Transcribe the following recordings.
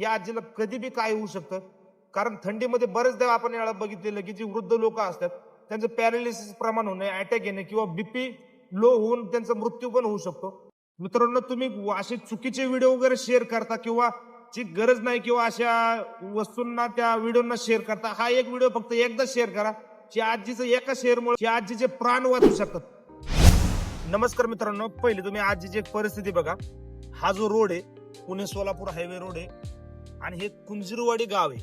या आजीला कधी बी काय होऊ शकतं? कारण थंडीमध्ये बरेचदा आपण याला बघितलेलं की जी वृद्ध लोक असतात त्यांचं पॅरालिसिस प्रमाण होणे अटॅक येणे किंवा बीपी लो होऊन त्यांचा मृत्यू पण होऊ शकतो. मित्रांनो तुम्ही असे चुकीचे व्हिडिओ वगैरे शेअर करता किंवा ची गरज नाही किंवा अशा वस्तूंना त्या व्हिडिओना शेअर करता हा एक व्हिडिओ फक्त एकदा शेअर करा. जी आजीचं एका शेअरमुळे आजीचे प्राण वाचू शकतात. नमस्कार मित्रांनो पहिले तुम्ही आजीची एक परिस्थिती बघा. हा जो रोड आहे पुणे सोलापूर हायवे रोड आहे. आणि हे कुंजीरवाडी गाव आहे.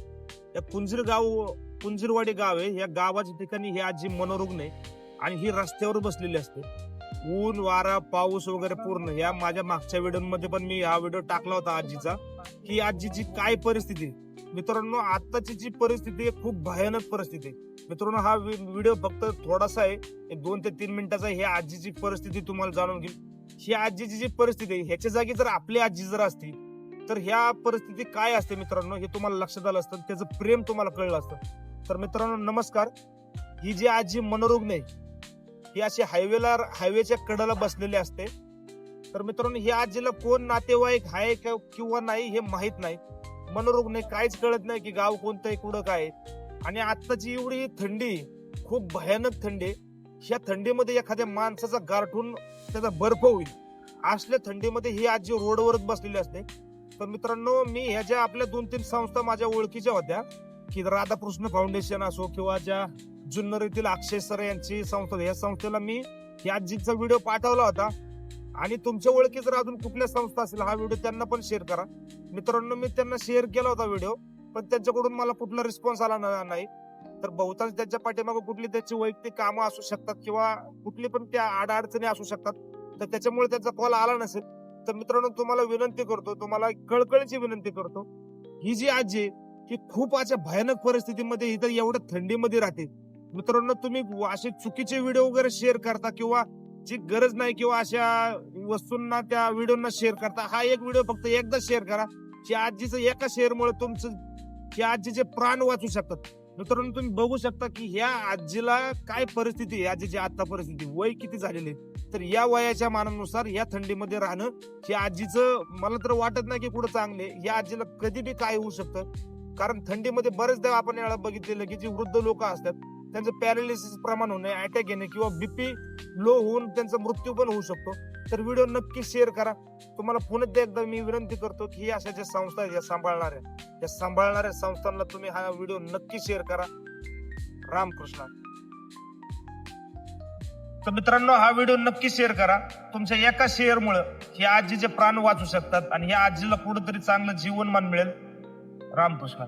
या कुंजीर गाव कुंजीरवाडी गाव आहे. या गावाच्या ठिकाणी ही आजी मनोरुग्ण आहे आणि ही रस्त्यावर बसलेली असते. ऊन वारा पाऊस वगैरे पूर्ण. या माझ्या मागच्या व्हिडिओमध्ये पण मी हा व्हिडिओ टाकला होता आजीचा की आजीची काय परिस्थिती मित्रांनो आताची जी परिस्थिती आहे खूप भयानक परिस्थिती आहे. मित्रांनो हा व्हिडिओ फक्त थोडासा आहे. दोन ते तीन मिनिटाचा आहे. ही आजीची परिस्थिती तुम्हाला जाणून घेईल. ही आजीची जी परिस्थिती आहे ह्याच्या जागी जर आपली आजी जर असती तर ह्या परिस्थिती काय असते मित्रांनो हे तुम्हाला लक्षात आलं असतं त्याचं प्रेम तुम्हाला कळलं असतं. तर मित्रांनो नमस्कार. ही जी आजी मनोरुग्ण आहे ही अशी हायवेला हायवेच्या कडेला बसलेली असते. तर मित्रांनो ही आजीला कोण नातेवाईक आहे का- किंवा नाही हे माहीत नाही. मनोरुग्ण आहे, काहीच कळत नाही की गाव कोणतं आहे कुठं काय आणि आत्ताची एवढी थंडी खूप भयानक थंडी ह्या थंडीमध्ये एखाद्या माणसाचा गारठून त्याचा बर्फ होईल. असल्या थंडीमध्ये ही आजी रोडवरच बसलेली असते. तर मित्रांनो मी ह्या ज्या आपल्या दोन तीन संस्था माझ्या ओळखीच्या होत्या की राधाकृष्ण फाउंडेशन असो किंवा ज्या जुन्नर येथील अक्षय सर यांची संस्था या संस्थेला मी या आजीचा व्हिडिओ पाठवला होता. आणि तुमच्या ओळखी जर अजून कुठल्या संस्था असेल हा व्हिडिओ त्यांना पण शेअर करा. मित्रांनो मी त्यांना शेअर केला होता व्हिडिओ पण त्यांच्याकडून मला कुठला रिस्पॉन्स आला नाही. तर बहुतांश त्यांच्या पाठीमागे कुठली त्याची वैयक्तिक कामं असू शकतात किंवा कुठली पण त्या अडचणी असू शकतात तर त्याच्यामुळे त्यांचा कॉल आला नसेल. तर मित्रांनो तुम्हाला विनंती करतो तुम्हाला कळकळीची विनंती करतो ही जी आजी आहे, ही खूप अशा भयानक परिस्थितीमध्ये इथं एवढ्या थंडीमध्ये राहते. मित्रांनो तुम्ही असे चुकीचे व्हिडिओ वगैरे शेअर करता किंवा जी गरज नाही किंवा अशा वस्तूंना त्या व्हिडिओना शेअर करता हा एक व्हिडिओ फक्त एकदा शेअर करा. की आजीचं एका शेअरमुळे तुमचं की आजीचे प्राण वाचू शकतात. मित्रांनो तुम्ही बघू शकता की ह्या आजीला काय परिस्थिती आहे आजीची आता परिस्थिती वय किती झालेली आहे. तर या वयाच्या मानानुसार या थंडीमध्ये राहणं हे आजीचं मला तर वाटत नाही की कुठं चांगले. या आजीला कधी बी काय होऊ शकतं. कारण थंडीमध्ये बरेचदा आपण याला बघितलेलं की जी वृद्ध लोक असतात त्यांचं पॅरालिसिस प्रमाण होणे अटॅक येणे किंवा बीपी लो होऊन त्यांचा मृत्यू पण होऊ शकतो. तर व्हिडिओ नक्की शेअर करा. तुम्हाला पुन्हा एकदा मी विनंती करतो की अशा ज्या संस्था आहेत या सांभाळणाऱ्या या सांभाळणाऱ्या संस्थांना तुम्ही हा व्हिडिओ नक्की शेअर करा. रामकृष्ण. तर मित्रांनो हा व्हिडिओ नक्की शेअर करा. तुमच्या एका शेअरमुळे हे आजीचे प्राण वाचू शकतात आणि या आजीला कुठेतरी चांगलं जीवनमान मिळेल. रामकृष्ण.